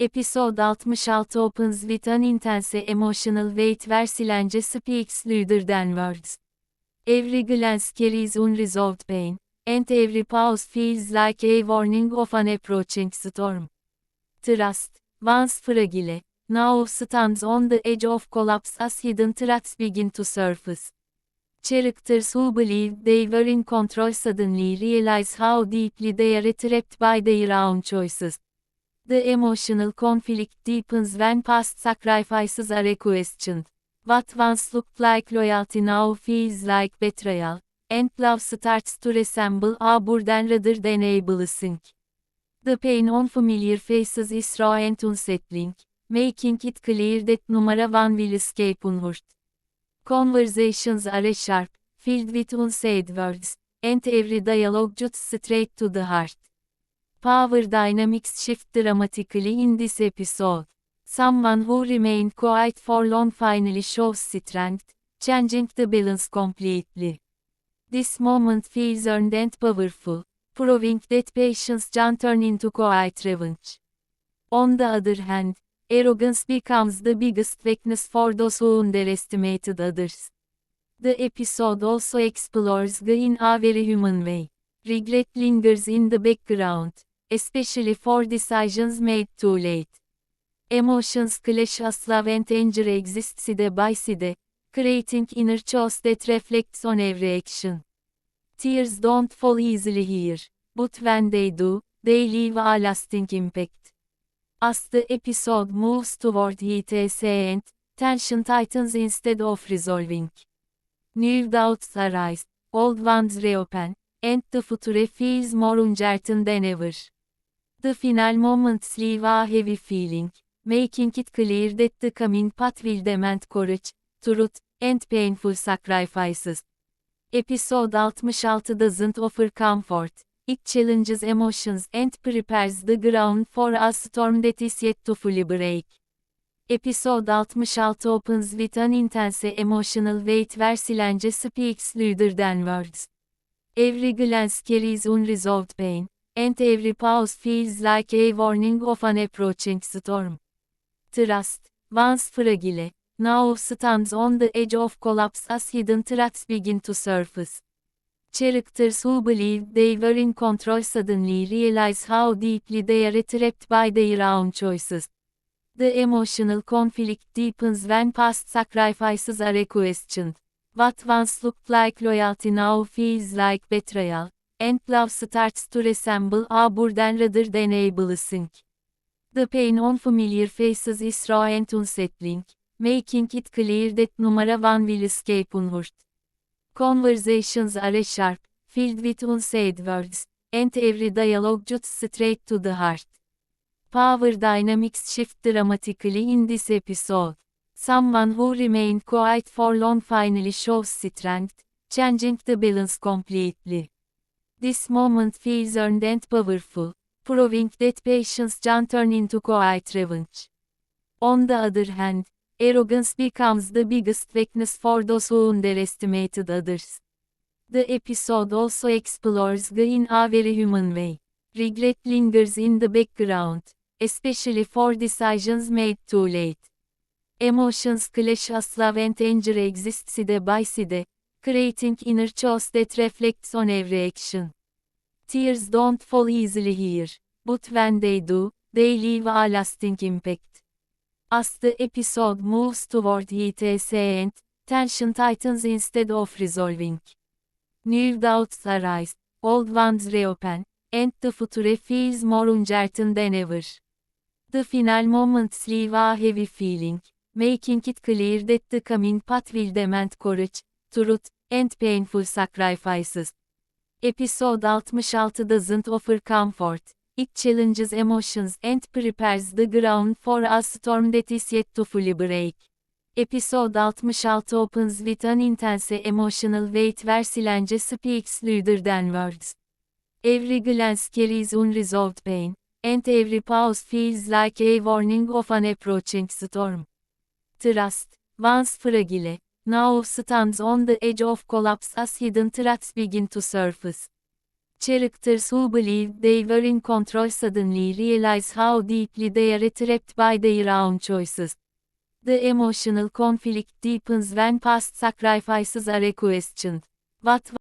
Episode 66 opens with an intense emotional weight where silence speaks louder than words. Every glance carries unresolved pain, and every pause feels like a warning of an approaching storm. Trust, once fragile, now stands on the edge of collapse as hidden threats begin to surface. Characters who believed they were in control suddenly realize how deeply they are trapped by their own choices. The emotional conflict deepens when past sacrifices are questioned. What once looked like loyalty now feels like betrayal, and love starts to resemble a burden rather than a blessing. The pain on familiar faces is raw and unsettling, making it clear that number one will escape unhurt. Conversations are sharp, filled with unsaid words, and every dialogue cuts straight to the heart. Power dynamics shift dramatically in this episode. Someone who remained quiet for long finally shows strength, changing the balance completely. This moment feels earned and powerful, proving that patience can turn into quiet revenge. On the other hand, Arrogance becomes the biggest weakness for those who underestimated others. The episode also explores the in a very human way. Regret lingers in the background, especially for decisions made too late. Emotions clash as love and anger exist side by side, creating inner chaos that reflects on every action. Tears don't fall easily here, but when they do, they leave a lasting impact. As the episode moves toward ETS and tension tightens instead of resolving. New doubts arise, old ones reopen, and the future feels more uncertain than ever. The final moments leave a heavy feeling, making it clear that the coming path will demand courage, truth, and painful sacrifices. Episode 66 doesn't offer comfort. It challenges emotions and prepares the ground for a storm that is yet to fully break. Episode 66 opens with an intense emotional weight where silence speaks louder than words. Every glance carries unresolved pain, and every pause feels like a warning of an approaching storm. Trust, once fragile, now stands on the edge of collapse as hidden threats begin to surface. Characters who believe they were in control suddenly realize how deeply they are trapped by their own choices. The emotional conflict deepens when past sacrifices are questioned. What once looked like loyalty now feels like betrayal, and love starts to resemble a burden rather than a blessing. The pain on familiar faces is raw and unsettling, making it clear that number one will escape unhurt. Conversations are sharp, filled with unsaid words, and every dialogue cuts straight to the heart. Power dynamics shift dramatically in this episode. Someone who remained quiet for long finally shows strength, changing the balance completely. This moment feels earned and powerful, proving that patience can turn into quiet revenge. On the other hand, Arrogance becomes the biggest weakness for those who underestimated others. The episode also explores the in a very human way. Regret lingers in the background, especially for decisions made too late. Emotions clash as love and anger exist side by side, creating inner chaos that reflects on every action. Tears don't fall easily here, but when they do, they leave a lasting impact. As the episode moves toward ETS and tension tightens instead of resolving. New doubts arise, old ones reopen, and the future feels more uncertain than ever. The final moments leave a heavy feeling, making it clear that the coming path will demand courage, truth, and painful sacrifices. Episode 66 doesn't offer comfort, it challenges emotions and prepares the ground for a storm that is yet to fully break. Episode 66 opens with an intense emotional weight where silence speaks louder than words. Every glance carries unresolved pain, and every pause feels like a warning of an approaching storm. Trust, once fragile, now stands on the edge of collapse as hidden threats begin to surface. Characters who believe they were in control suddenly realize how deeply they are trapped by their own choices. The emotional conflict deepens when past sacrifices are questioned. What